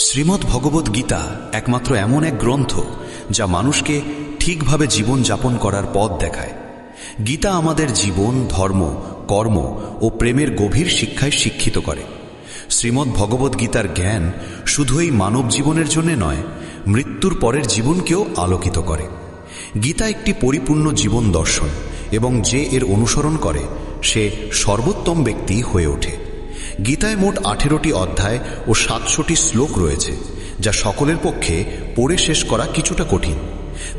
শ্রীমদ্ ভগবত গীতা একমাত্র এমন এক গ্রন্থ যা মানুষকে ঠিকভাবে জীবন যাপন করার পথ দেখায়। গীতা আমাদের জীবন, ধর্ম, কর্ম ও প্রেমের গভীর শিক্ষায় শিক্ষিত করে। শ্রীমদ্ ভগবত গীতার জ্ঞান শুধু এই মানব জীবনের জন্য নয়, মৃত্যুর পরের জীবনকেও আলোকিত করে। গীতা একটি পরিপূর্ণ জীবন দর্শন এবং যে এর অনুসরণ করে, সে সর্বোত্তম ব্যক্তি হয়ে ওঠে। গীতায় মোট আঠেরোটি অধ্যায় ও সাতশোটি শ্লোক রয়েছে, যা সকলের পক্ষে পড়ে শেষ করা কিছুটা কঠিন।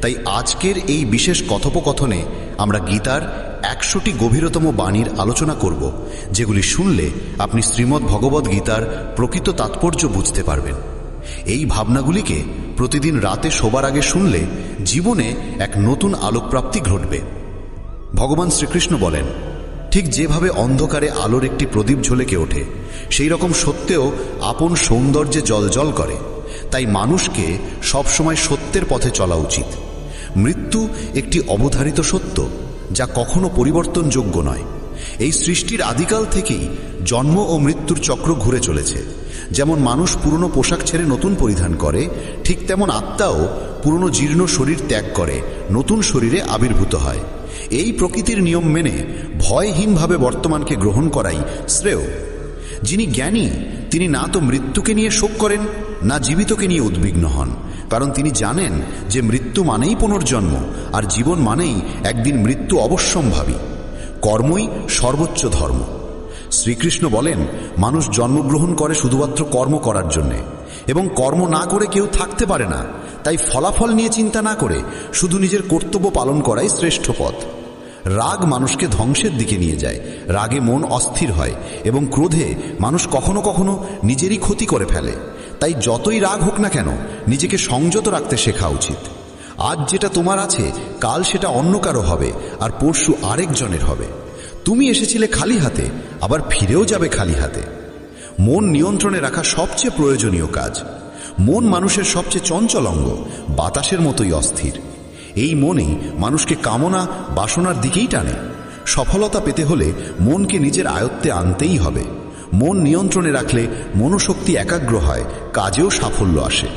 তাই আজকের এই বিশেষ কথোপকথনে আমরা গীতার একশোটি গভীরতম বাণীর আলোচনা করব, যেগুলি শুনলে আপনি শ্রীমদ্ ভগবদ গীতার প্রকৃত তাৎপর্য বুঝতে পারবেন। এই ভাবনাগুলিকে প্রতিদিন রাতে শোবার আগে শুনলে জীবনে এক নতুন আলোকপ্রাপ্তি ঘটবে। ভগবান শ্রীকৃষ্ণ বলেন ঠিক যেভাবে অন্ধকারে আলোর একটি প্রদীপ ঝলকে ওঠে সেই রকম সত্যেও আপন সৌন্দর্যে জলজল করে। তাই মানুষকে সবসময় সত্যের পথে চলা উচিত। মৃত্যু একটি অবধারিত সত্য, যা কখনো পরিবর্তনযোগ্য নয়। এই সৃষ্টির আদিকাল থেকেই জন্ম ও মৃত্যুর চক্র ঘুরে চলেছে। যেমন মানুষ পুরনো পোশাক ছেড়ে নতুন পরিধান করে, ঠিক তেমন আত্মাও পুরনো জীর্ণ শরীর ত্যাগ করে, নতুন শরীরে আবির্ভূত হয়। এই প্রকৃতির নিয়ম মেনে ভয়হীনভাবে বর্তমানকে গ্রহণ করাই শ্রেয়। যিনি জ্ঞানী, তিনি না তো মৃত্যুকে নিয়ে শোক করেন, না জীবিতকে নিয়ে উদ্বিগ্ন হন, কারণ তিনি জানেন যে মৃত্যু মানেই পুনর্জন্ম, আর জীবন মানেই একদিন মৃত্যু অবশ্যম্ভাবী। কর্মই সর্বোচ্চ ধর্ম। শ্রীকৃষ্ণ বলেন, মানুষ জন্মগ্রহণ করে শুধুমাত্র কর্ম করার জন্যে। এবং কর্ম না করে কেউ থাকতে পারে না। তাই ফলাফল নিয়ে চিন্তা না করে শুধু নিজের কর্তব্য পালন করাই শ্রেষ্ঠ পথ। রাগ মানুষকে ধ্বংসের দিকে নিয়ে যায়। রাগে মন অস্থির হয় এবং ক্রোধে মানুষ কখনো কখনো নিজেরই ক্ষতি করে ফেলে। তাই যতই রাগ হোক না কেন, নিজেকে সংযত রাখতে শেখা উচিত। আজ যেটা তোমার আছে, কাল সেটা অন্য কারও হবে, আর পরশু আরেকজনের হবে। তুমি এসেছিলে খালি হাতে, আবার ফিরেও যাবে খালি হাতে। মন নিয়ন্ত্রণে রাখা সবচেয়ে প্রয়োজনীয় কাজ। মন মানুষের সবচেয়ে চঞ্চল অঙ্গ, বাতাসের মতোই অস্থির। এই মনেই মানুষকে কামনা, বাসনার দিকেই টানে। সফলতা পেতে হলে মনকে নিজের আয়ত্তে আনতেই হবে। মন নিয়ন্ত্রণে রাখলে মনোশক্তি একাগ্র হয়, কাজেও সাফল্য আসে।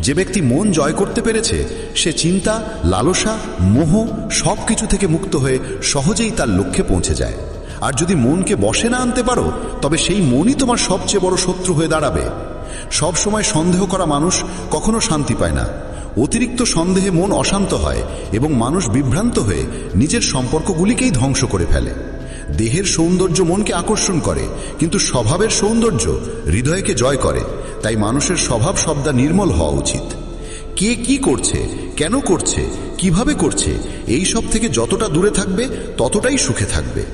যে ব্যক্তি মন জয় করতে পেরেছে, সে চিন্তা, লালসা, মোহ সব কিছু থেকে মুক্ত হয়ে সহজেই তার লক্ষ্যে পৌঁছে যায়। আর যদি মনকে বসে না আনতে পারো, তবে সেই মনই তোমার সবচেয়ে বড় শত্রু হয়ে দাঁড়াবে। সব সময় সন্দেহ করা মানুষ কখনো শান্তি পায় না। অতিরিক্ত সন্দেহে মন অশান্ত হয় এবং মানুষ বিভ্রান্ত হয়ে নিজের সম্পর্কগুলিকেই ধ্বংস করে ফেলে। দেহের সৌন্দর্য মনকে আকর্ষণ করে, কিন্তু স্বভাবের সৌন্দর্য হৃদয়কে জয় করে, তাই মানুষের স্বভাব শব্দা নির্মল হওয়া উচিত। কে কি করছে, কেন করছে, কীভাবে করছে, এই সব থেকে যতটা দূরে থাকবে, ততটাই সুখে থাকবে।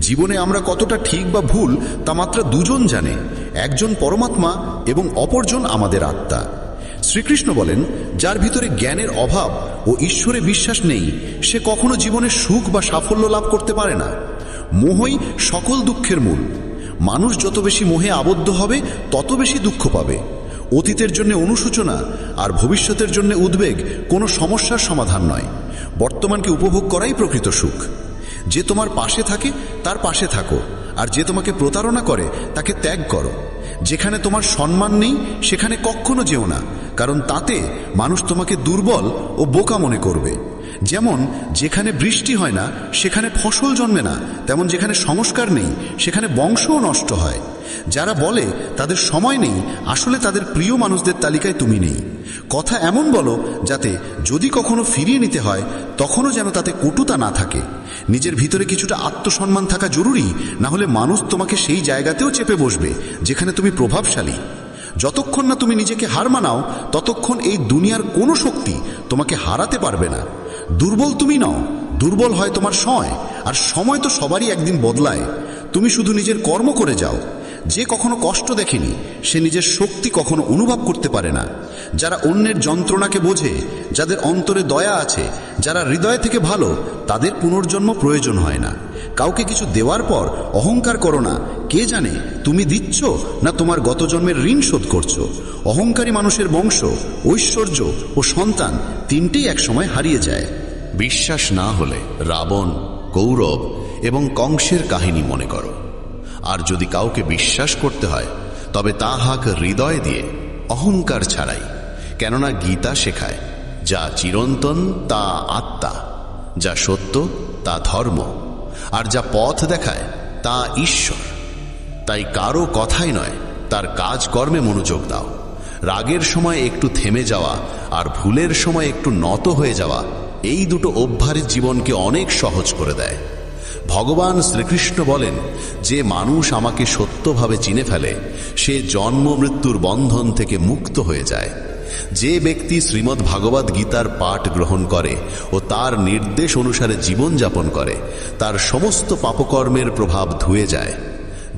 জীবনে আমরা কতটা ঠিক বা ভুল তা মাত্র দুজন জানে, একজন পরমাত্মা এবং অপরজন আমাদের আত্মা। শ্রীকৃষ্ণ বলেন, যার ভিতরে জ্ঞানের অভাব ও ঈশ্বরে বিশ্বাস নেই, সে কখনো জীবনে সুখ বা সাফল্য লাভ করতে পারে না। মোহই সকল দুঃখের মূল। মানুষ যত বেশি মোহে আবদ্ধ হবে, তত বেশি দুঃখ পাবে। অতীতের জন্য অনুশোচনা আর ভবিষ্যতের জন্য উদ্বেগ কোনো সমস্যার সমাধান নয়। বর্তমানকে উপভোগ করাই প্রকৃত সুখ। যে তোমার পাশে থাকে, তার পাশে থাকো। আর যে তোমাকে প্রতারণা করে, তাকে ত্যাগ করো। যেখানে তোমার সম্মান নেই, সেখানে কখনো যেও না। কারণ তাতে মানুষ তোমাকে দুর্বল ও বোকা মনে করবে। যেমন, যেখানে বৃষ্টি হয় না, সেখানে ফসল জন্মে না, তেমন যেখানে সংস্কার নেই, সেখানে বংশও নষ্ট হয়। যারা বলে তাদের সময় নেই, আসলে তাদের প্রিয় মানুষদের তালিকায় তুমি নেই। কথা এমন বলো যাতে যদি কখনো ফিরিয়ে নিতে হয়, তখনও যেন তাতে কটুতা না থাকে। নিজের ভিতরে কিছুটা আত্মসম্মান থাকা জরুরি, না হলে মানুষ তোমাকে সেই জায়গাতেও চেপে বসবে, যেখানে তুমি প্রভাবশালী। যতক্ষণ না তুমি নিজেকে হার মানাও, ততক্ষণ এই দুনিয়ার কোনো শক্তি তোমাকে হারাতে পারবে না। দুর্বল তুমি নও, দুর্বল হয় তোমার সময় আর সময় তো সবারই একদিন বদলায়। তুমি শুধু নিজের কর্ম করে যাও। যে কখনো কষ্ট দেখেনি, সে নিজের শক্তি কখনো অনুভব করতে পারে না। যারা অন্যের যন্ত্রণাকে বোঝে, যাদের অন্তরে দয়া আছে, যারা হৃদয় থেকে ভালো, তাদের পুনর্জন্ম প্রয়োজন হয় না। কাউকে কিছু দেওয়ার পর অহংকার করো না। কে জানে তুমি দিচ্ছ না তোমার গত জন্মের ঋণ শোধ করছ। অহংকারী মানুষের বংশ, ঐশ্বর্য ও সন্তান তিনটেই একসময় হারিয়ে যায়। বিশ্বাস না হলে রাবণ, কৌরব এবং কংসের কাহিনী মনে করো। আর যদি কাউকে বিশ্বাস করতে হয়, তবে তা হাক হৃদয় দিয়ে অহংকার ছাড়াই। কেননা গীতা শেখায়, যা চিরন্তন তা আত্মা, যা সত্য তা ধর্ম। আর যা পথ দেখায়, তা ঈশ্বর। তাই কারও কথাই নয়, তার কাজকর্মে মনোযোগ দাও। রাগের সময় একটু থেমে যাওয়া আর ভুলের সময় একটু নত হয়ে যাওয়া, এই দুটো অভ্যারের জীবনকে অনেক সহজ করে দেয়। ভগবান শ্রীকৃষ্ণ বলেন, যে মানুষ আমাকে সত্যভাবে চিনে ফেলে, সে জন্ম মৃত্যুর বন্ধন থেকে মুক্ত হয়ে যায়। যে ব্যক্তি শ্রীমদ্ ভাগবত গীতার পাঠ গ্রহণ করে ও তার নির্দেশ অনুসারে জীবনযাপন করে, তার সমস্ত পাপকর্মের প্রভাব ধুয়ে যায়।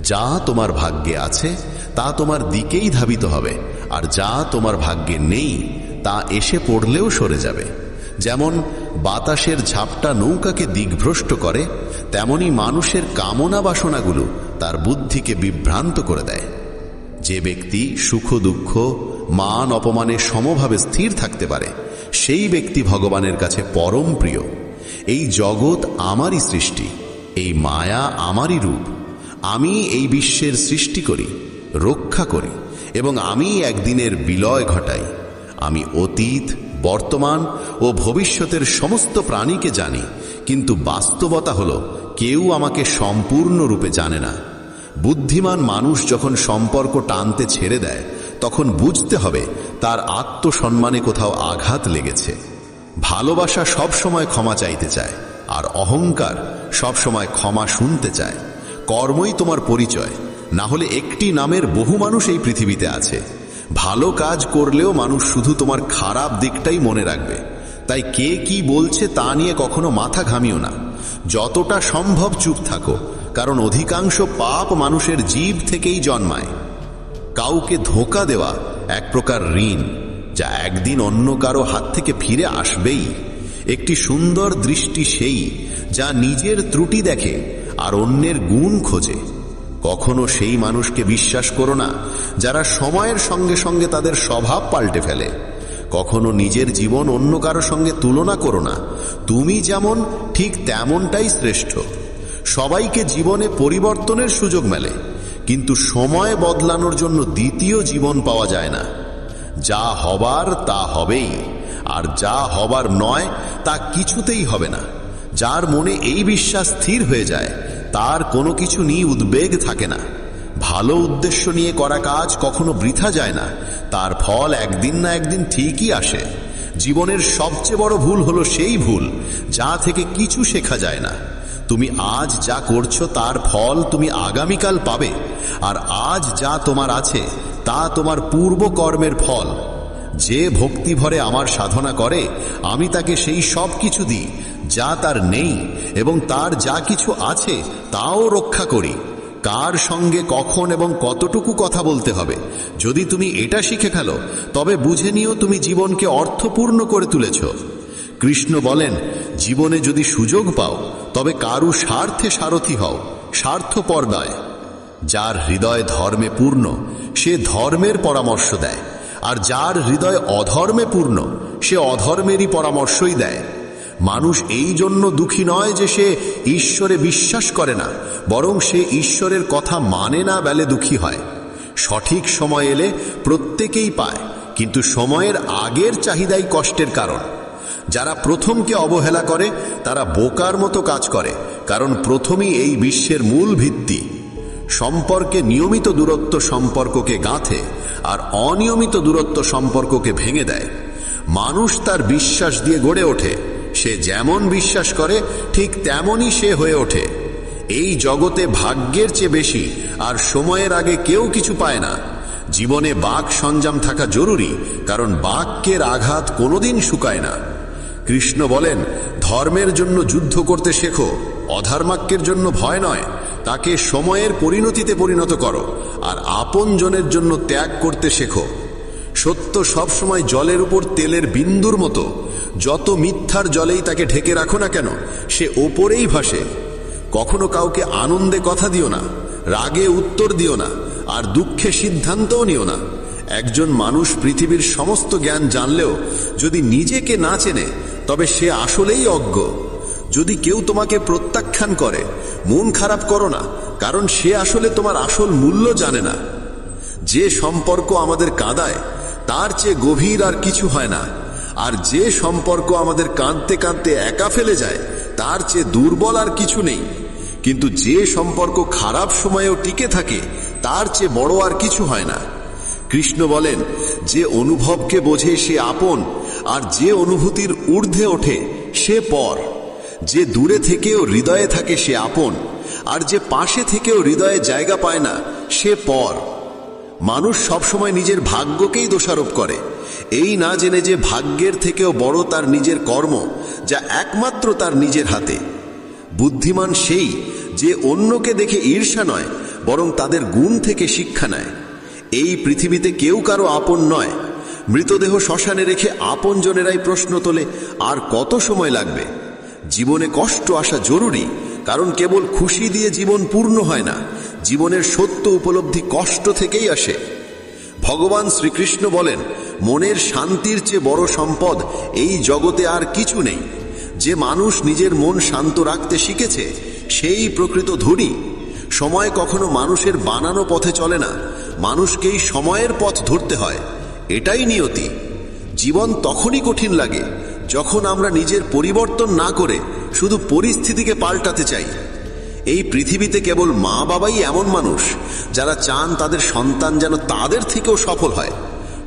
যা তোমার ভাগ্যে আছে, তা তোমার দিকেই ধাবিত হবে, আর যা তোমার ভাগ্যে নেই, তা এসে পড়লেও সরে যাবে। যেমন বাতাসের ঝাপটা নৌকাকে দিগ্ভ্রষ্ট করে, তেমনি মানুষের কামনা বাসনাগুলো তার বুদ্ধিকে বিভ্রান্ত করে দেয়। যে ব্যক্তি সুখ, দুঃখ, মান অপমানে সমভাবে স্থির থাকতে পারে, সেই ব্যক্তি ভগবানের কাছে পরম প্রিয়। এই জগৎ আমারই সৃষ্টি, এই মায়া আমারই রূপ। আমি এই বিশ্বের সৃষ্টি করি, রক্ষা করি, এবং আমি একদিনের বিলয় ঘটাই। আমি অতীত, বর্তমান ও ভবিষ্যতের সমস্ত প্রাণীকে জানি, কিন্তু বাস্তবতা হলো কেউ আমাকে সম্পূর্ণরূপে জানে না। বুদ্ধিমান মানুষ যখন সম্পর্ক টানতে ছেড়ে দেয়, তখন বুঝতে হবে তার আত্মসম্মানে কোথাও আঘাত লেগেছে। ভালোবাসা সবসময় ক্ষমা চাইতে চায়, আর অহংকার সবসময় ক্ষমা শুনতে চায়। কর্মই তোমার পরিচয়, না হলে একটি নামের বহু মানুষ এই পৃথিবীতে আছে। ভালো কাজ করলেও মানুষ শুধু তোমার খারাপ দিকটাই মনে রাখবে। তাই কে কি বলছে তা নিয়ে কখনো মাথা ঘামিও না। যতটা সম্ভব চুপ থাকো কারণ অধিকাংশ পাপ মানুষের জীব থেকেই জন্মায়। কাউকে ধোকা দেওয়া এক প্রকার ঋণ, যা একদিন অন্য কারও হাত থেকে ফিরে আসবেই। একটি সুন্দর দৃষ্টি সেই, যা নিজের ত্রুটি দেখে আর অন্যের গুণ খোঁজে। কখনো সেই মানুষকে বিশ্বাস করো না, যারা সময়ের সঙ্গে সঙ্গে তাদের স্বভাব পাল্টে ফেলে। কখনো নিজের জীবন অন্য কারও সঙ্গে তুলনা করো না, তুমি যেমন ঠিক তেমনটাই শ্রেষ্ঠ। সবাইকে জীবনে পরিবর্তনের সুযোগ মেলে, কিন্তু সময় বদলানোর জন্য দ্বিতীয় জীবন পাওয়া যায় না। যা হবার তা হবেই, আর যা হবার নয়, তা কিছুতেই হবে না। যার মনে এই বিশ্বাস স্থির হয়ে যায়, তার কোনো কিছু নিয়ে উদ্বেগ থাকে না। ভালো উদ্দেশ্য নিয়ে করা কাজ কখনো বৃথা যায় না, তার ফল একদিন না একদিন ঠিকই আসে। জীবনের সবচেয়ে বড় ভুল হলো সেই ভুল, যা থেকে কিছু শেখা যায় না। তুমি আজ যা করছ তার ফল তুমি আগামীকাল পাবে, আর আজ যা তোমার আছে, তা তোমার পূর্ব কর্মের ফল। যে ভক্তি ভরে আমার সাধনা করে, আমি তাকে সেই সব কিছু দিই, যা তার নেই এবং তার যা কিছু আছে, তাও রক্ষা করি। কার সঙ্গে কখন এবং কতটুকু কথা বলতে হবে? যদি তুমি এটা শিখে খেলো তবে বুঝে নিও তুমি জীবনকে অর্থপূর্ণ করে তুলেছ। কৃষ্ণ বলেন, জীবনে যদি সুযোগ পাও, তবে কারু স্বার্থে সারথি হও স্বার্থপর নয় যার হৃদয় ধর্মে পূর্ণ, সে ধর্মের পরামর্শ দেয়। আর যার হৃদয় অধর্মে পূর্ণ, সে অধর্মেরই পরামর্শই দেয়। মানুষ এই জন্য দুঃখী নয় যে সে ঈশ্বরে বিশ্বাস করে না, বরং সে ঈশ্বরের কথা মানে না বেলে দুঃখী হয়। সঠিক সময় এলে প্রত্যেকেই পায়, কিন্তু সময়ের আগের চাহিদাই কষ্টের কারণ। যারা প্রথমকে অবহেলা করে, তারা বোকার মতো কাজ করে, কারণ প্রথমই এই বিশ্বের মূল ভিত্তি। সম্পর্কে নিয়মিত দূরত্ব সম্পর্ককে গাঁথে, আর অনিয়মিত দূরত্ব সম্পর্ককে ভেঙে দেয়। মানুষ তার বিশ্বাস দিয়ে গড়ে ওঠে, সে যেমন বিশ্বাস করে, ঠিক তেমনই সে হয়ে ওঠে। এই জগতে ভাগ্যের চেয়ে বেশি, আর সময়ের আগে কেউ কিছু পায় না। জীবনে বাক সঞ্জাম থাকা জরুরি, কারণ বাক্যের আঘাত কোনোদিন শুকায় না। কৃষ্ণ বলেন, ধর্মের জন্য যুদ্ধ করতে শেখো, অধর্মাক্যের জন্য ভয় নয়, তাকে সময়ের পরিণতিতে পরিণত করো, আর আপন জনের জন্য ত্যাগ করতে শেখো। সত্য সবসময় জলের উপর তেলের বিন্দুর মতো, যত মিথ্যার জলেই তাকে ঢেকে রাখো না কেন, সে ওপরেই ভাসে। কখনো কাউকে আনন্দে কথা দিও না, রাগে উত্তর দিও না, আর দুঃখে সিদ্ধান্তও নিও না। একজন মানুষ পৃথিবীর সমস্ত জ্ঞান জানলেও যদি নিজেকে না চেনে, তবে সে আসলেই অজ্ঞ। যদি কেউ তোমাকে প্রত্যাখ্যান করে, মন খারাপ করো না, কারণ সে আসলে তোমার আসল মূল্য জানে না। যে সম্পর্ক আমাদের কাঁদায়, তার চেয়ে গভীর আর কিছু হয় না। আর যে সম্পর্ক আমাদের কাঁদতে কাঁদতে একা ফেলে যায়, তার চেয়ে দুর্বল আর কিছু নেই। কিন্তু যে সম্পর্ক খারাপ সময়েও টিকে থাকে, তার চেয়ে বড় আর কিছু হয় না। কৃষ্ণ বলেন, যে অনুভবকে বোঝে সে আপন, আর যে অনুভূতির ঊর্ধ্বে ওঠে সে পর। যে দূরে থেকেও হৃদয়ে থাকে সে আপন, আর যে পাশে থেকেও হৃদয়ে জায়গা পায় না সে পর। মানুষ সবসময় নিজের ভাগ্যকেই দোষারোপ করে। এই না জেনে যে ভাগ্যের থেকেও বড় তার নিজের কর্ম, যা একমাত্র তার নিজের হাতে। বুদ্ধিমান সেই যে অন্যকে দেখে ঈর্ষা নয়, বরং তাদের গুণ থেকে শিক্ষা নেয়। এই পৃথিবীতে কেউ কারও আপন নয়। মৃতদেহ শ্মশানে রেখে আপনজনেরাই প্রশ্ন তোলে, আর কত সময় লাগবে? জীবনে কষ্ট আসা জরুরি, কারণ কেবল খুশি দিয়ে জীবন পূর্ণ হয় না, জীবনের সত্য উপলব্ধি কষ্ট থেকেই আসে। ভগবান শ্রীকৃষ্ণ বলেন, মনের শান্তির চেয়ে বড় সম্পদ এই জগতে আর কিছু নেই। যে মানুষ নিজের মন শান্ত রাখতে শিখেছে, সেই প্রকৃত ধনী। সময় কখনো মানুষের বানানো পথে চলে না মানুষকেই সময়ের পথ ধরতে হয়। এটাই নিয়তি। জীবন তখনই কঠিন লাগে যখন আমরা নিজের পরিবর্তন না করে শুধু পরিস্থিতিকে পাল্টাতে চাই। এই পৃথিবীতে কেবল মা বাবাই এমন মানুষ যারা চান তাদের সন্তান যেন তাদের থেকেও সফল হয়।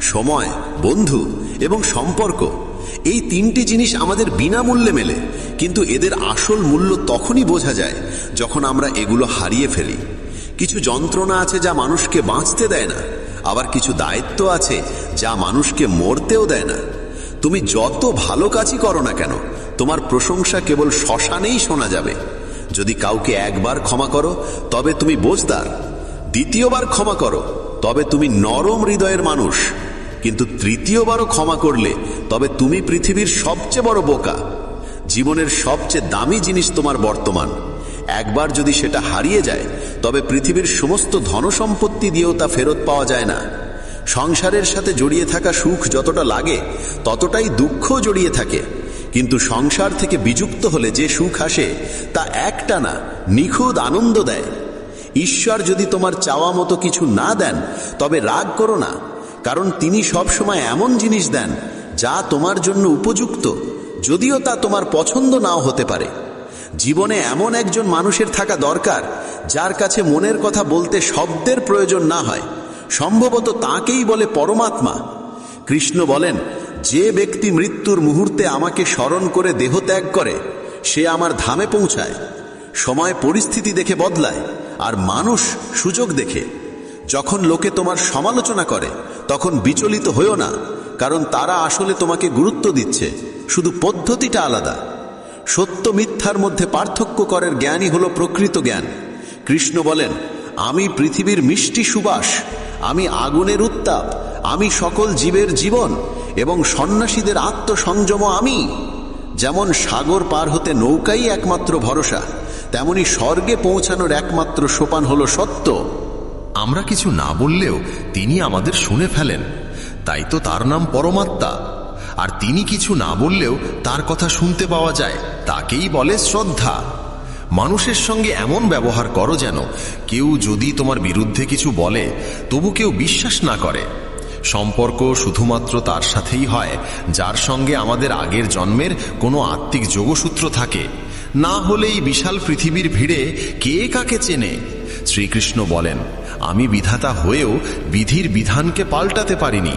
সময়, বন্ধু এবং সম্পর্ক এই তিনটি জিনিস আমাদের বিনামূল্যে মেলে, কিন্তু এদের আসল মূল্য তখনই বোঝা যায় যখন আমরা এগুলো হারিয়ে ফেলি। কিছু যন্ত্রণা আছে যা মানুষকে বাঁচতে দেয় না। আবার কিছু দায়িত্ব আছে যা মানুষকে মরতেও দেয় না। তুমি যত ভালো কাজই করো না কেন, তোমার প্রশংসা কেবল শ্মশানেই শোনা যাবে। যদি কাউকে একবার ক্ষমা করো, তবে তুমি বোঝদার। দ্বিতীয়বার ক্ষমা করো, তবে তুমি নরম হৃদয়ের মানুষ। কিন্তু তৃতীয়বারও ক্ষমা করলে, তবে তুমি পৃথিবীর সবচেয়ে বড় বোকা। জীবনের সবচেয়ে দামি জিনিস তোমার বর্তমান। একবার যদি সেটা হারিয়ে যায়, তবে পৃথিবীর সমস্ত ধনসম্পত্তি দিয়েও তা ফেরত পাওয়া যায় না। সংসারের সাথে জড়িয়ে থাকা সুখ যতটা লাগে, ততটাই দুঃখ জড়িয়ে থাকে। কিন্তু সংসার থেকে বিযুক্ত হলে যে সুখ আসে, তা একটা না, নিখুঁত আনন্দ দেয়। ঈশ্বর যদি তোমার চাওয়া মতো কিছু না দেন, তবে রাগ করো না, কারণ তিনি সবসময় এমন জিনিস দেন, যা তোমার জন্য উপযুক্ত, যদিও তা তোমার পছন্দ নাও হতে পারে। জীবনে এমন একজন মানুষের থাকা দরকার, যার কাছে মনের কথা বলতে শব্দের প্রয়োজন না হয়। সম্ভবত তাকেই বলে পরমাত্মা। কৃষ্ণ বলেন, যে ব্যক্তি মৃত্যুর মুহূর্তে আমাকে স্মরণ করে দেহ ত্যাগ করে, সে আমার ধামে পৌঁছায়। সময় পরিস্থিতি দেখে বদলায়, আর মানুষ সুযোগ দেখে। যখন লোকে তোমার সমালোচনা করে, তখন বিচলিত হইও না, কারণ তারা আসলে তোমাকে গুরুত্ব দিচ্ছে। শুধু পদ্ধতিটা আলাদা। সত্য মিথ্যার মধ্যে পার্থক্য করার জ্ঞানই হলো প্রকৃত জ্ঞান। কৃষ্ণ বলেন, আমি পৃথিবীর মিষ্টি সুবাস, আমি আগুনের উত্তাপ, আমি সকল জীবের জীবন, এবং সন্ন্যাসীদের আত্মসংযম আমি। যেমন সাগর পার হতে নৌকাই একমাত্র ভরসা, তেমনি স্বর্গে পৌঁছানোর একমাত্র সোপান হলো সত্য। আমরা কিছু না বললেও তিনি আমাদের শুনে ফেলেন। তাই তো তার নাম পরমাত্মা। আর তিনি কিছু না বললেও তার কথা শুনতে পাওয়া যায়, তাকেই বলে শ্রদ্ধা। মানুষের সঙ্গে এমন ব্যবহার করো যেন কেউ যদি তোমার বিরুদ্ধে কিছু বলে, তবু কেউ বিশ্বাস না করে। সম্পর্ক শুধুমাত্র তার সাথেই হয়, যার সঙ্গে আমাদের আগের জন্মের কোনো আত্মিক যোগসূত্র থাকে। না হলে এই বিশাল পৃথিবীর ভিড়ে কে কাকে চেনে? শ্রীকৃষ্ণ বলেন, আমি বিধাতা হয়েও বিধির বিধানকে পাল্টাতে পারিনি।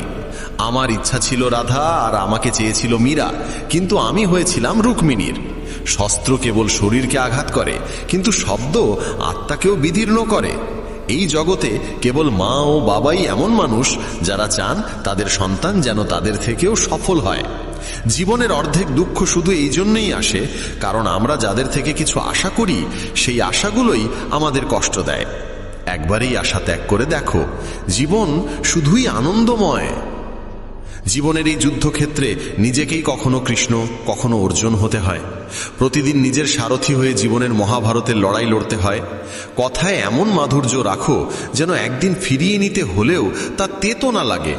আমার ইচ্ছা ছিল রাধা আর আমাকে চেয়েছিল মীরা, কিন্তু আমি হয়েছিলাম রুক্মিণীর। শস্ত্র কেবল শরীরকে আঘাত করে, কিন্তু শব্দ আত্মাকেও বিদীর্ণ করে। এই জগতে কেবল মা ও বাবাই এমন মানুষ যারা চান তাদের সন্তান যেন তাদের থেকেও সফল হয়। জীবনের অর্ধেক দুঃখ শুধু এই জন্যই আসে, কারণ আমরা যাদের থেকে কিছু আশা করি, সেই আশাগুলোই আমাদের কষ্ট দেয়। একবারেই আশা ত্যাগ করে দেখো, জীবন শুধুই আনন্দময়। জীবনের এই যুদ্ধক্ষেত্রে নিজেকেই কখনো কৃষ্ণ, কখনো অর্জুন হতে হয়। প্রতিদিন নিজের সারথি হয়ে জীবনের মহাভারতের লড়াই লড়তে হয়। কথায় এমন মাধুর্য রাখো যেন একদিন ফিরিয়ে নিতে হলেও তা তেতো না লাগে।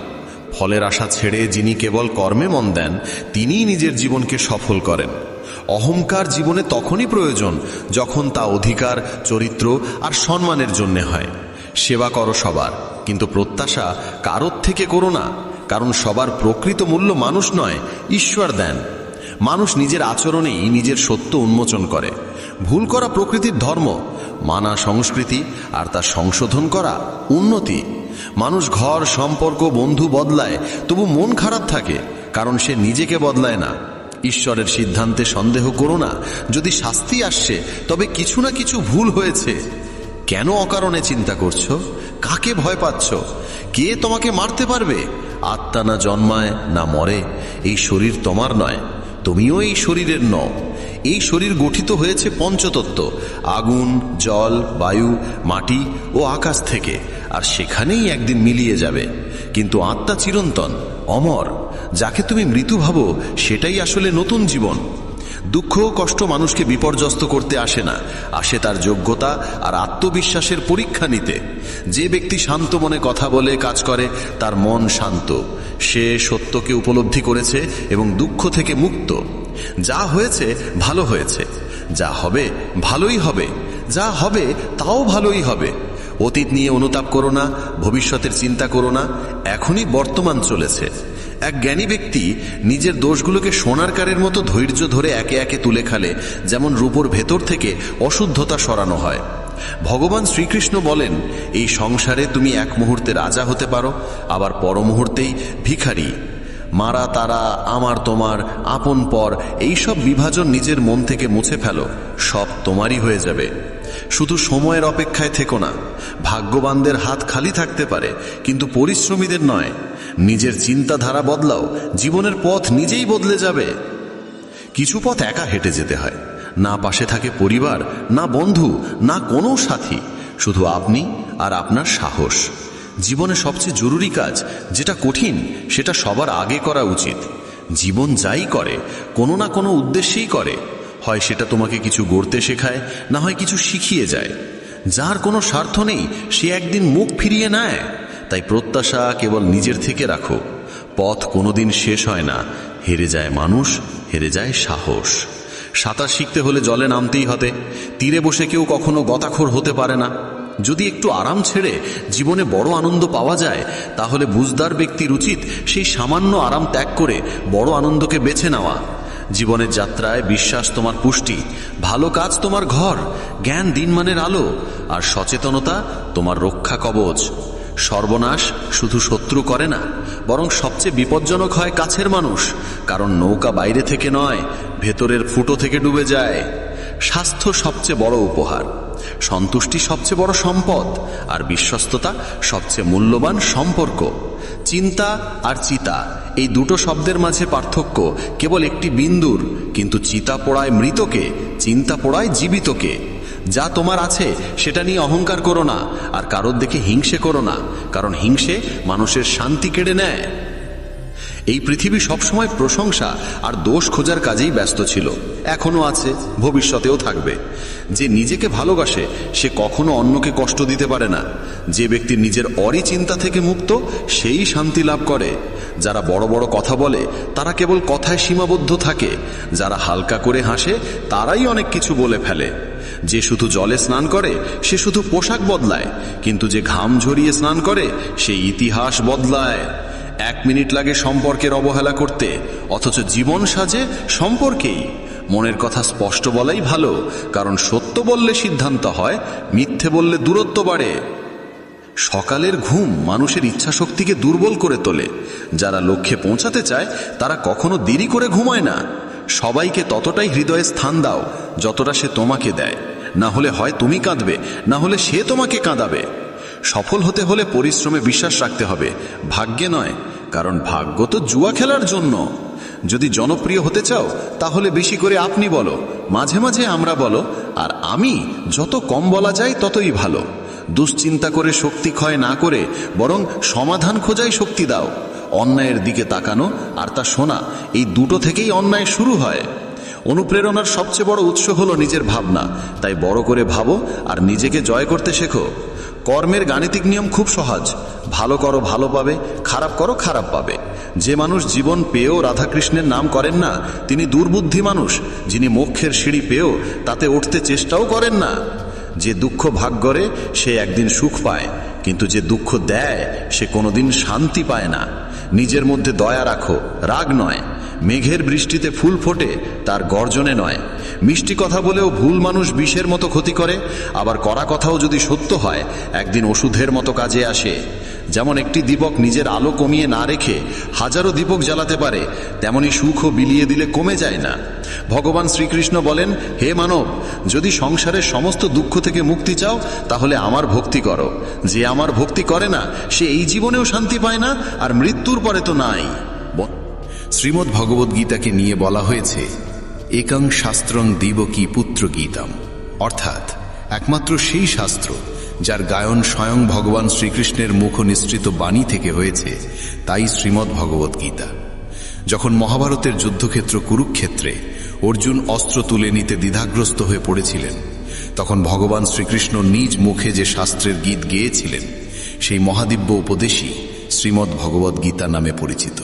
ফলের আশা ছেড়ে যিনি কেবল কর্মে মন দেন, তিনিই নিজের জীবনকে সফল করেন। অহংকার জীবনে তখনই প্রয়োজন যখন তা অধিকার, চরিত্র আর সম্মানের জন্যে হয়। সেবা করো সবার, কিন্তু প্রত্যাশা কারোর থেকে করো না। কারণ সবার প্রকৃত মূল্য মানুষ নয়, ঈশ্বর দেন। মানুষ নিজের আচরণেই নিজের সত্য উন্মোচন করে। ভুল করা প্রকৃতির ধর্ম, মানা সংস্কৃতি আর তা সংশোধন করা উন্নতি। মানুষ ঘর, সম্পর্ক, বন্ধু বদলায়, তবু মন খারাপ থাকে, কারণ সে নিজেকে বদলায় না। ঈশ্বরের সিদ্ধান্তে সন্দেহ করো না। যদি শাস্তি আসছে, তবে কিছু না কিছু ভুল হয়েছে। কেন অকারণে চিন্তা করছ? কাকে ভয় পাচ্ছ? কে তোমাকে মারতে পারবে? আত্মা না জন্মায় না মরে, এই শরীর তোমার নয়, তুমিও এই শরীরের ন এই শরীর গঠিত হয়েছে পঞ্চতত্ত্ব, আগুন, জল, বায়ু, মাটি ও আকাশ থেকে, আর সেখানেই একদিন মিলিয়ে যাবে। কিন্তু আত্মা চিরন্তন, অমর, যাকে তুমি মৃত্যু ভাবো, সেটাই আসলে নতুন জীবন। দুঃখ কষ্ট মানুষকে বিপর্যস্ত করতে আসে না আসে তার যোগ্যতা আর আত্মবিশ্বাসের পরীক্ষা নিতে। যে ব্যক্তি শান্ত মনে কথা বলে, কাজ করে, তার মন শান্ত। সে সত্যকে উপলব্ধি করেছে এবং দুঃখ থেকে মুক্ত। যা হয়েছে, ভালো হয়েছে। যা হবে, ভালোই হবে। যা হবে, তাও ভালোই হবে। অতীত নিয়ে অনুতাপ করো না, ভবিষ্যতের চিন্তা করো না। এখনই বর্তমান চলেছে। এক জ্ঞানী ব্যক্তি নিজের দোষগুলোকে সোনার কারের মতো ধৈর্য ধরে একে একে তুলে খালে, যেমন রূপোর ভেতর থেকে অশুদ্ধতা সরানো হয়। ভগবান শ্রীকৃষ্ণ বলেন, এই সংসারে তুমি এক মুহূর্তে রাজা হতে পারো, আবার পর মুহূর্তেই ভিখারি। মারা, তারা, আমার, তোমার, আপন, পর এইসব বিভাজন নিজের মন থেকে মুছে ফেলো, সব তোমারই হয়ে যাবে। শুধু সময়ের অপেক্ষায় থেকো না, ভাগ্যবানদের হাত খালি থাকতে পারে, কিন্তু পরিশ্রমীদের নয় নিজের চিন্তাধারা বদলাও, জীবনের পথ নিজেই বদলে যাবে। কিছু পথ একা হেঁটে যেতে হয়, না পাশে থাকে পরিবার, না বন্ধু, না কোনো সাথী, শুধু আপনি আর আপনার সাহস। জীবনে সবচেয়ে জরুরি কাজ, যেটা কঠিন, সেটা সবার আগে করা উচিত। জীবন যাই করে, কোনো না কোনো উদ্দেশ্যেই করে। হয় সেটা তোমাকে কিছু গড়তে শেখায়, না হয় কিছু শিখিয়ে যায়। যার কোনো স্বার্থ নেই, সে একদিন মুখ ফিরিয়ে নেয়। তাই প্রত্যাশা কেবল নিজের থেকে রাখো। পথ কোনোদিন শেষ হয় না। হেরে যায় মানুষ, হেরে যায় সাহস। সাঁতার শিখতে হলে জলে নামতেই হতে তীরে বসে কেউ কখনো গতাখোর হতে পারে না। যদি একটু আরাম ছেড়ে জীবনে বড় আনন্দ পাওয়া যায়, তাহলে বুঝদার ব্যক্তির উচিত সেই সামান্য আরাম ত্যাগ করে বড় আনন্দকে বেছে নেওয়া। জীবনের যাত্রায় বিশ্বাস তোমার পুষ্টি, ভালো কাজ তোমার ঘর, জ্ঞান দিনমানের আলো, আর সচেতনতা তোমার রক্ষা কবচ। সর্বনাশ শুধু শত্রু করে না, বরং সবচেয়ে বিপজ্জনক হয় কাছের মানুষ, কারণ নৌকা বাইরে থেকে নয়, ভেতরের ফুটো থেকে ডুবে যায়। স্বাস্থ্য সবচেয়ে বড় উপহার, সন্তুষ্টি সবচেয়ে বড় সম্পদ, আর বিশ্বস্ততা সবচেয়ে মূল্যবান সম্পর্ক। চিন্তা আর চিতা, এই দুটো শব্দের মাঝে পার্থক্য কেবল একটি বিন্দুর, কিন্তু চিতা পোড়ায় মৃতকে, চিন্তা পোড়ায় জীবিতকে। যা তোমার আছে, সেটা নিয়ে অহংকার করো না, আর কারোর দেখে হিংসে করো না, কারণ হিংসে মানুষের শান্তি কেড়ে নেয়। এই পৃথিবী সবসময় প্রশংসা আর দোষ খোঁজার কাজেই ব্যস্ত ছিল এখনও আছে, ভবিষ্যতেও থাকবে। যে নিজেকে ভালোবাসে, সে কখনো অন্যকে কষ্ট দিতে পারে না। যে ব্যক্তি নিজের অরি চিন্তা থেকে মুক্ত, সেই শান্তি লাভ করে। যারা বড় বড় কথা বলে, তারা কেবল কথায় সীমাবদ্ধ থাকে। যারা হালকা করে হাসে, তারাই অনেক কিছু বলে ফেলে। যে শুধু জলে স্নান করে, সে শুধু পোশাক বদলায়। কিন্তু যে ঘাম ঝরিয়ে স্নান করে, সে ইতিহাস বদলায়। এক মিনিট লাগে সম্পর্কের অবহেলা করতে, অথচ জীবন সাজে সম্পর্কেই। মনের কথা স্পষ্ট বলাই ভালো, কারণ সত্য বললে সিদ্ধান্ত হয়, মিথ্যে বললে দূরত্ব বাড়ে। সকালের ঘুম মানুষের ইচ্ছা শক্তিকে দুর্বল করে তোলে। যারা লক্ষ্যে পৌঁছাতে চায়, তারা কখনো দেরি করে ঘুমায় না। সবাইকে ততটাই হৃদয়ে স্থান দাও, যতটা সে তোমাকে দেয়। না হলে হয় তুমি কাঁদবে, না হলে সে তোমাকে কাঁদাবে। সফল হতে হলে পরিশ্রমে বিশ্বাস রাখতে হবে, ভাগ্যে নয়, কারণ ভাগ্য তো জুয়া খেলার জন্য। যদি জনপ্রিয় হতে চাও, তাহলে বেশি করে আপনি বলো, মাঝে মাঝে আমরা বলো, আর আমি যত কম বলা যায় ততই ভালো। দুশ্চিন্তা করে শক্তি ক্ষয় না করে, বরং সমাধান খোঁজাই শক্তি দাও। অন্যায়ের দিকে তাকানো আর তা শোনা, এই দুটো থেকেই অন্যায় শুরু হয়। অনুপ্রেরণার সবচেয়ে বড় উৎস হলো নিজের ভাবনা। তাই বড় করে ভাবো আর নিজেকে জয় করতে শেখো। কর্মের গাণিতিক নিয়ম খুব সহজ। ভালো করো ভালো পাবে, খারাপ করো খারাপ পাবে। যে মানুষ জীবন পেয়েও রাধাকৃষ্ণের নাম করেন না, তিনি দুর্বুদ্ধি মানুষ। যিনি মোক্ষের সিঁড়ি পেয়েও তাতে উঠতে চেষ্টাও করেন না। যে দুঃখ ভাগ করে, সে একদিন সুখ পায়। কিন্তু যে দুঃখ দেয়, সে কোনোদিন শান্তি পায় না। নিজের মধ্যে দয়া রাখো। রাগ নয়। মেঘের বৃষ্টিতে ফুল ফোটে, তার গর্জনে নয়। মিষ্টি কথা বলেও ভুল মানুষ বিষের মতো ক্ষতি করে, আবার করা কথাও যদি সত্য হয়, একদিন ওষুধের মতো কাজে আসে। যেমন একটি দীপক নিজের আলো কমিয়ে না রেখে হাজারো দীপক জ্বালাতে পারে, তেমনি সুখও বিলিয়ে দিলে কমে যায় না। ভগবান শ্রীকৃষ্ণ বলেন, হে মানব, যদি সংসারের সমস্ত দুঃখ থেকে মুক্তি চাও, তাহলে আমার ভক্তি করো। যে আমার ভক্তি করে না, সে এই জীবনেও শান্তি পায় না, আর মৃত্যুর পরে তো নাই। শ্রীমদ্ ভগবদ গীতাকে নিয়ে বলা হয়েছে, একং শাস্ত্রং দিবকী পুত্র গীতাম। অর্থাৎ, একমাত্র সেই শাস্ত্র যার গায়ন স্বয়ং ভগবান শ্রীকৃষ্ণের মুখ নিঃসৃত বাণী থেকে হয়েছে, তাই শ্রীমদ্ ভগবদ গীতা যখন মহাভারতের যুদ্ধক্ষেত্র কুরুক্ষেত্রে অর্জুন অস্ত্র তুলে নিতে দ্বিধাগ্রস্ত হয়ে পড়েছিলেন, তখন ভগবান শ্রীকৃষ্ণ নিজ মুখে যে শাস্ত্রের গীত গেয়েছিলেন, সেই মহাদিব্য উপদেশই শ্রীমদ্ ভগবদ্গীতা নামে পরিচিত।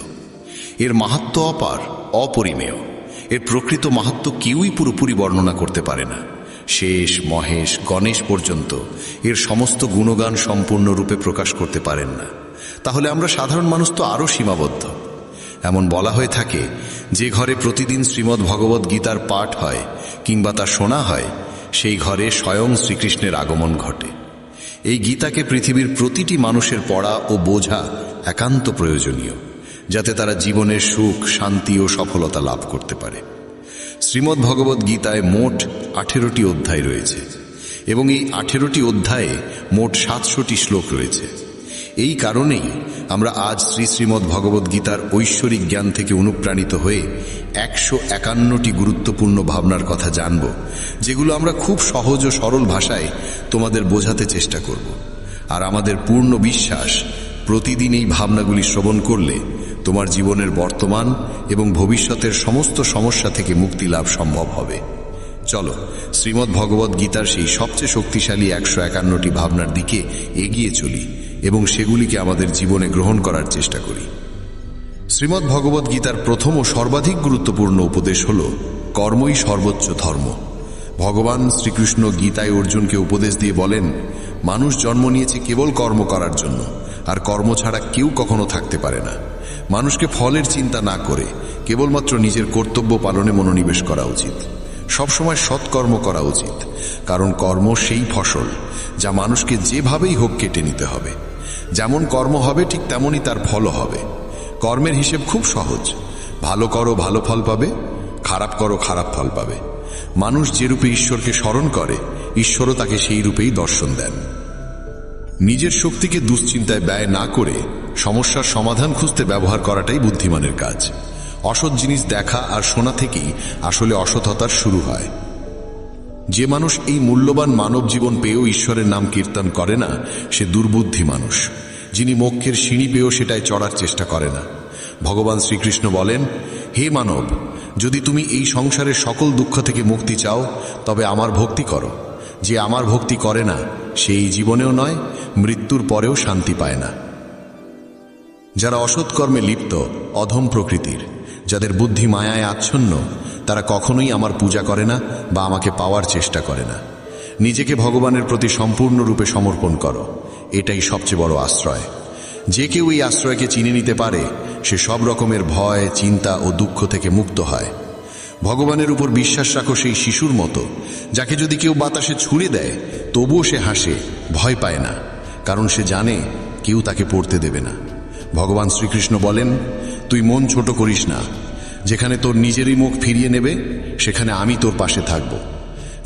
এর মাহাত্ম অপার, অপরিমেয়। এর প্রকৃত মাহাত্ম কেউই পুরোপুরি বর্ণনা করতে পারে না। শেষ মহেশ গণেশ পর্যন্ত এর সমস্ত গুণগান সম্পূর্ণরূপে প্রকাশ করতে পারেন না। তাহলে আমরা সাধারণ মানুষ তো আরও সীমাবদ্ধ। এমন বলা হয়ে থাকে, যে ঘরে প্রতিদিন শ্রীমদ্ ভগবদ গীতার পাঠ হয় কিংবা তা শোনা হয়, সেই ঘরে স্বয়ং শ্রীকৃষ্ণের আগমন ঘটে। এই গীতাকে পৃথিবীর প্রতিটি মানুষের পড়া ও বোঝা একান্ত প্রয়োজনীয়। যাতে তারা জীবনের সুখ, শান্তি ও সফলতা লাভ করতে পারে। শ্রীমদ্ ভগবদ গীতায় মোট আঠেরোটি অধ্যায় রয়েছে এবং এই আঠেরোটি অধ্যায়ে মোট সাতশোটি শ্লোক রয়েছে। এই কারণেই আমরা আজ শ্রী শ্রীমদ্ ভগবদ গীতার ঐশ্বরিক জ্ঞান থেকে অনুপ্রাণিত হয়ে একশো একান্নটি গুরুত্বপূর্ণ ভাবনার কথা জানব, যেগুলো আমরা খুব সহজ ও সরল ভাষায় তোমাদের বোঝাতে চেষ্টা করব। আর আমাদের পূর্ণ বিশ্বাস, প্রতিদিন এই ভাবনাগুলি শ্রবণ করলে তোমার জীবনের বর্তমান এবং ভবিষ্যতের সমস্ত সমস্যা থেকে মুক্তি লাভ সম্ভব হবে। চলো, শ্রীমদ্ ভগবদ গীতার সেই সবচেয়ে শক্তিশালী একশো একান্নটি ভাবনার দিকে এগিয়ে চলি এবং সেগুলিকে আমাদের জীবনে গ্রহণ করার চেষ্টা করি। শ্রীমদ্ ভগবদ গীতার প্রথম ও সর্বাধিক গুরুত্বপূর্ণ উপদেশ হল, কর্মই সর্বোচ্চ ধর্ম। ভগবান শ্রীকৃষ্ণ গীতায় অর্জুনকে উপদেশ দিয়ে বলেন, মানুষ জন্ম নিয়েছে কেবল কর্ম করার জন্য। আর কর্ম ছাড়া কেউ কখনো থাকতে পারে না। মানুষকে ফলের চিন্তা না করে কেবলমাত্র নিজের কর্তব্য পালনে মনোনিবেশ করা উচিত। সবসময় সৎকর্ম করা উচিত, কারণ কর্ম সেই ফসল যা মানুষকে যেভাবেই হোক কেটে নিতে হবে। যেমন কর্ম হবে, ঠিক তেমনই তার ফলও হবে। কর্মের হিসেব খুব সহজ। ভালো করো, ভালো ফল পাবে, খারাপ করো, খারাপ ফল পাবে। মানুষ যে রূপে ঈশ্বরকে স্মরণ করে, ঈশ্বরও তাকে সেই রূপেই দর্শন দেন। নিজের শক্তিকে দুশ্চিন্তায় ব্যয় না করে সমস্যার সমাধান খুঁজতে ব্যবহার করাটাই বুদ্ধিমানের কাজ। অসৎ জিনিস দেখা আর শোনা থেকেই আসলে অসততার শুরু হয়। যে মানুষ এই মূল্যবান মানব জীবন পেয়েও ঈশ্বরের নাম কীর্তন করে না, সে দুর্বুদ্ধি মানুষ। যিনি মোক্ষের সিঁড়ি পেয়েও সেটায় চড়ার চেষ্টা করে না। ভগবান শ্রীকৃষ্ণ বলেন, হে মানব, যদি তুমি এই সংসারের সকল দুঃখ থেকে মুক্তি চাও, তবে আমার ভক্তি করো। যে আমার ভক্তি করে না সে এই জীবনেও নয় মৃত্যুর পরেও শান্তি পায় না। যারা অসৎকর্মে লিপ্ত, অধম প্রকৃতির, যাদের বুদ্ধি মায়ায় আচ্ছন্ন, তারা কখনোই আমার পূজা করে না বা আমাকে পাওয়ার চেষ্টা করে না। নিজেকে ভগবানের প্রতি সম্পূর্ণরূপে সমর্পণ করো, এটাই সবচেয়ে বড় আশ্রয়। যে কেউ এই আশ্রয়কে চিনে নিতে পারে, সে সব রকমের ভয়, চিন্তা ও দুঃখ থেকে মুক্ত হয়। ভগবানের উপর বিশ্বাস রাখো সেই শিশুর মতো, যাকে যদি কেউ বাতাসে ছুঁড়ে দেয়, তবুও সে হাসে, ভয় পায় না। কারণ সে জানে কেউ তাকে পড়তে দেবে না। ভগবান শ্রীকৃষ্ণ বলেন, তুই মন ছোট করিস না। যেখানে তোর নিজেরই মুখ ফিরিয়ে নেবে, সেখানে আমি তোর পাশে থাকব।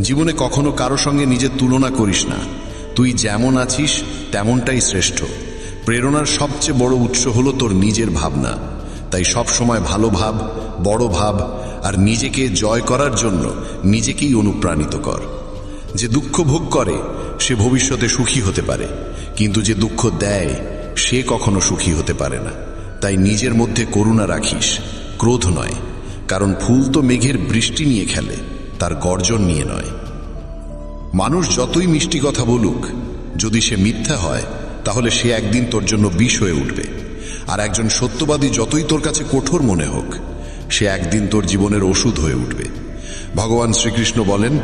জীবনে কখনো কারও সঙ্গে নিজের তুলনা করিস না। তুই যেমন আছিস, তেমনটাই শ্রেষ্ঠ। প্রেরণার সবচেয়ে বড় উৎস হলো তোর নিজের ভাবনা। তাই সব সময় ভালো ভাব, বড় ভাব আর নিজেকে জয় করার জন্য নিজেকেই অনুপ্রাণিত কর। যে দুঃখ ভোগ করে সে ভবিষ্যতে সুখী হতে পারে। কিন্তু যে দুঃখ দেয়, সে কখনো সুখী হতে পারে না। তাই নিজের মধ্যে করুণা রাখিস, ক্রোধ নয়। কারণ ফুল তো মেঘের বৃষ্টি নিয়ে খেলে, তার গর্জন নিয়ে নয়। মানুষ যতই মিষ্টি কথা বলুক, যদি সে মিথ্যা হয়, তাহলে সে একদিন তোর জন্য বিষ হয়ে উঠবে। আর একজন সত্যবাদী যতই তোর কাছে কঠোর মনে হোক, সে একদিন তোর জীবনের ওষুধ হয়ে উঠবে। ভগবান শ্রীকৃষ্ণ বলেন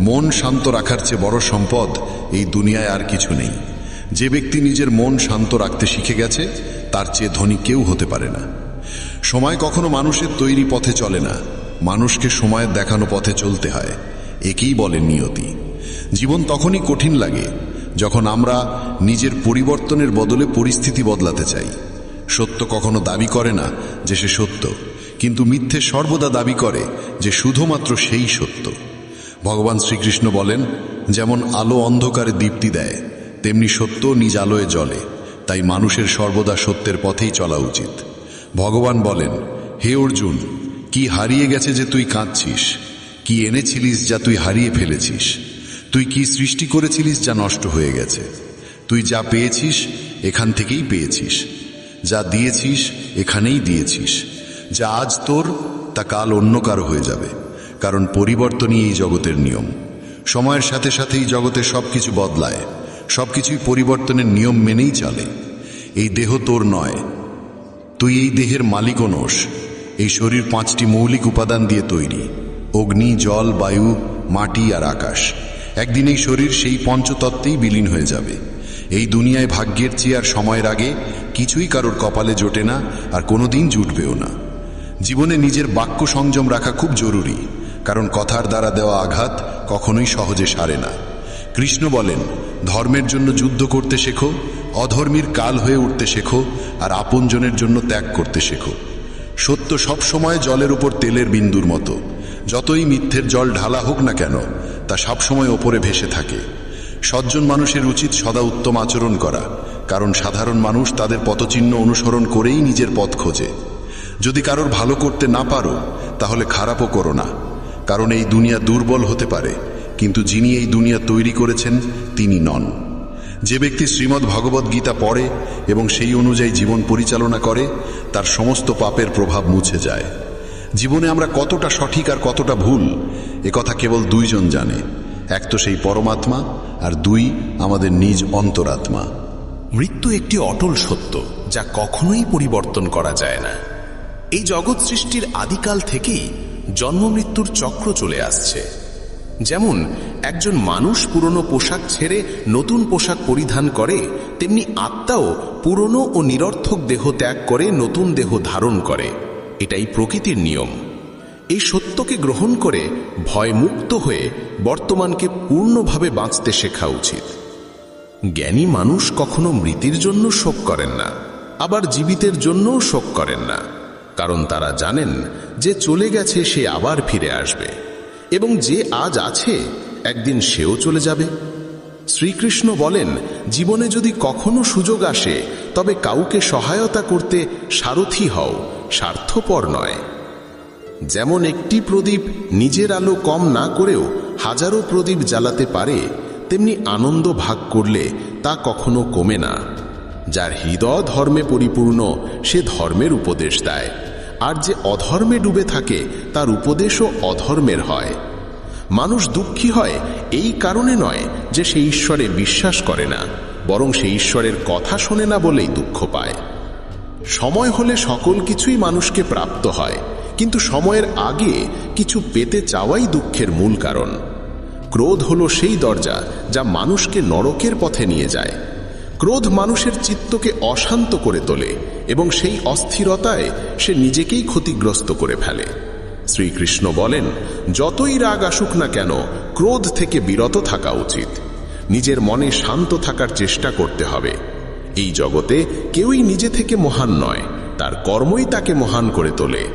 মন শান্ত রাখার চেয়ে বড় সম্পদ এই দুনিয়ায় আর কিছু নেই। যে ব্যক্তি নিজের মন শান্ত রাখতে শিখে গেছে, তার চেয়ে ধনী কেউ হতে পারে না। সময় কখনো মানুষের তৈরি পথে চলে না। মানুষকে সময়ের দেখানো পথে চলতে হয়। একেই বলে নিয়তি। জীবন তখনই কঠিন লাগে, যখন আমরা নিজের পরিবর্তনের বদলে পরিস্থিতি বদলাতে চাই। সত্য কখনো দাবি করে না যে সে সত্য, কিন্তু মিথ্যে সর্বদা দাবি করে যে শুধুমাত্র সেই সত্য। ভগবান শ্রীকৃষ্ণ বলেন, যেমন আলো অন্ধকারে দীপ্তি দেয়, তেমনি সত্য নিজ আলোয় জ্বলে। তাই মানুষের সর্বদা সত্যের পথেই চলা উচিত। ভগবান বলেন, হে অর্জুন, কি হারিয়ে গেছে যে তুই কাঁদছিস? কি এনেছিলিস যা তুই হারিয়ে ফেলেছিস? তুই কি সৃষ্টি করেছিলিস যা নষ্ট হয়ে গেছে? তুই যা পেয়েছিস, এখান থেকেই পেয়েছিস। যা দিয়েছিস, এখানেই দিয়েছিস। যা আজ তোর, তা কাল অন্য কারও হয়ে যাবে। কারণ পরিবর্তনই এই জগতের নিয়ম। সময়ের সাথে সাথেই জগতের সব কিছু বদলায় সব কিছুই পরিবর্তনের নিয়ম মেনেই চলে। এই দেহ তোর নয়। তুই এই দেহের মালিকও নোস। এই শরীর পাঁচটি মৌলিক উপাদান দিয়ে তৈরি। অগ্নি, জল, বায়ু, মাটি আর আকাশ। একদিন এই শরীর সেই পঞ্চতত্ত্বেই বিলীন হয়ে যাবে। এই দুনিয়ায় ভাগ্যের চেয়ে আর সময়ের আগে কিছুই কারোর কপালে জোটে না আর কোনোদিন জুটবেও না। জীবনে নিজের বাক্য সংযম রাখা খুব জরুরি। কারণ কথার দ্বারা দেওয়া আঘাত কখনোই সহজে সারে না। কৃষ্ণ বলেন, ধর্মের জন্য যুদ্ধ করতে শেখো, অধর্মীর কাল হয়ে উঠতে শেখো, আর আপনজনের জন্য ত্যাগ করতে শেখো। সত্য সব সময় জলের উপর তেলের বিন্দুর মতো। যতই মিথ্যের জল ঢালা হোক না কেন, তা সবসময় ওপরে ভেসে থাকে। সজ্জন মানুষের উচিত সদা উত্তম আচরণ করা, কারণ সাধারণ মানুষ তাদের পথচিহ্ন অনুসরণ করেই নিজের পথ খোঁজে। যদি কারোর ভালো করতে না পারো, তাহলে খারাপও করো না। কারণ এই দুনিয়া দুর্বল হতে পারে, কিন্তু যিনি এই দুনিয়া তৈরি করেছেন, তিনি নন। যে ব্যক্তি শ্রীমদ্ ভগবদ গীতা পড়ে এবং সেই অনুযায়ী জীবন পরিচালনা করে, তার সমস্ত পাপের প্রভাব মুছে যায়। জীবনে আমরা কতটা সঠিক আর কতটা ভুল, এ কথা কেবল দুইজন জানে। এক তো সেই পরমাত্মা, আর দুই আমাদের নিজ অন্তরাত্মা। মৃত্যু একটি অটল সত্য, যা কখনোই পরিবর্তন করা যায় না। এই জগৎ সৃষ্টির আদিকাল থেকেই জন্ম মৃত্যুর চক্র চলে আসছে। যেমন, একজন মানুষ পুরনো পোশাক ছেড়ে নতুন পোশাক পরিধান করে, তেমনি আত্মাও পুরনো ও নিরর্থক দেহ ত্যাগ করে নতুন দেহ ধারণ করে। এটাই প্রকৃতির নিয়ম। এই সত্যকে গ্রহণ করে ভয়মুক্ত হয়ে বর্তমানকে পূর্ণভাবে বাঁচতে শেখা উচিত। জ্ঞানী মানুষ কখনো মৃতির জন্য শোক করেন না, আবার জীবিতের জন্যও শোক করেন না। কারণ তারা জানেন যে চলে গেছে সে আবার ফিরে আসবে। এবং যে আজ আছে, একদিন সেও চলে যাবে। শ্রীকৃষ্ণ বলেন, জীবনে যদি কখনো সুযোগ আসে, তবে কাউকে সহায়তা করতে সারথি হও, স্বার্থপর নয়। যেমন একটি প্রদীপ নিজের আলো কম না করেও হাজারো প্রদীপ জ্বালাতে পারে, তেমনি আনন্দ ভাগ করলে তা কখনো কমে না। যার হৃদয় ধর্মে পরিপূর্ণ, সে ধর্মের উপদেশ দেয়। আর যে অধর্মে ডুবে থাকে, তার উপদেশও অধর্মের হয়। মানুষ দুঃখী হয় এই কারণে নয় যে সে ঈশ্বরে বিশ্বাস করে না, বরং সে ঈশ্বরের কথা শোনে না বলেই দুঃখ পায়। সময় হলে সকল কিছুই মানুষকে প্রাপ্ত হয়, কিন্তু সময়ের আগে কিছু পেতে চাওয়াই দুঃখের মূল কারণ। ক্রোধ হলো সেই দরজা যা মানুষকে নরকের পথে নিয়ে যায়। ক্রোধ মানুষের চিত্তকে অশান্ত করে তোলে এবং সেই অস্থিরতায় সে নিজেকেই ক্ষতিগ্রস্ত করে ফেলে। শ্রীকৃষ্ণ বলেন, যতই রাগ আসুক না কেন, ক্রোধ থেকে বিরত থাকা উচিত। নিজের মনে শান্ত থাকার চেষ্টা করতে হবে। এই জগতে কেউই নিজে থেকে মহান নয়, তার কর্মই তাকে মহান করে তোলে।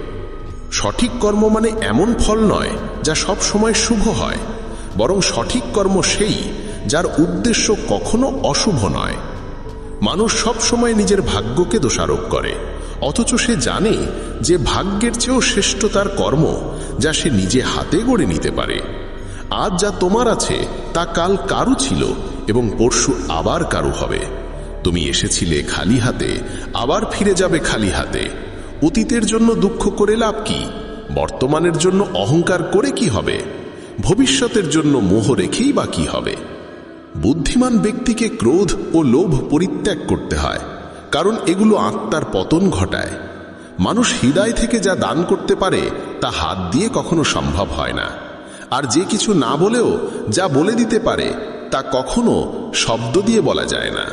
সঠিক কর্ম মানে এমন ফল নয়, যা সব সময় শুভ হয়। বরং সঠিক কর্ম সেই, যার উদ্দেশ্য কখনো অশুভ নয়। মানুষ সব সময় নিজের ভাগ্যকে দোষারোপ করে। অথচ সে জানে যে ভাগ্যের চেয়েও শ্রেষ্ঠ তার কর্ম যা সে নিজে হাতে গড়ে নিতে পারে। আজ যা তোমার আছে, তা কাল কারু ছিল এবং পরশু আবার কারু হবে। তুমি এসেছিলে খালি হাতে, আবার ফিরে যাবে খালি হাতে। অতীতের জন্য দুঃখ করে লাভ কি? বর্তমানের জন্য অহংকার করে কি হবে? ভবিষ্যতের জন্য মোহ রেখেই বা কি হবে? বুদ্ধিমান ব্যক্তিকে ক্রোধ ও লোভ পরিত্যাগ করতে হয়, কারণ এগুলো আত্মার পতন ঘটায়। মানুষ হৃদয় থেকে যা দান করতে পারে, তা হাত দিয়ে কখনো সম্ভব হয় না। আর যে কিছু না বলেও যা বলে দিতে পারে, তা কখনো শব্দ দিয়ে বলা যায় না।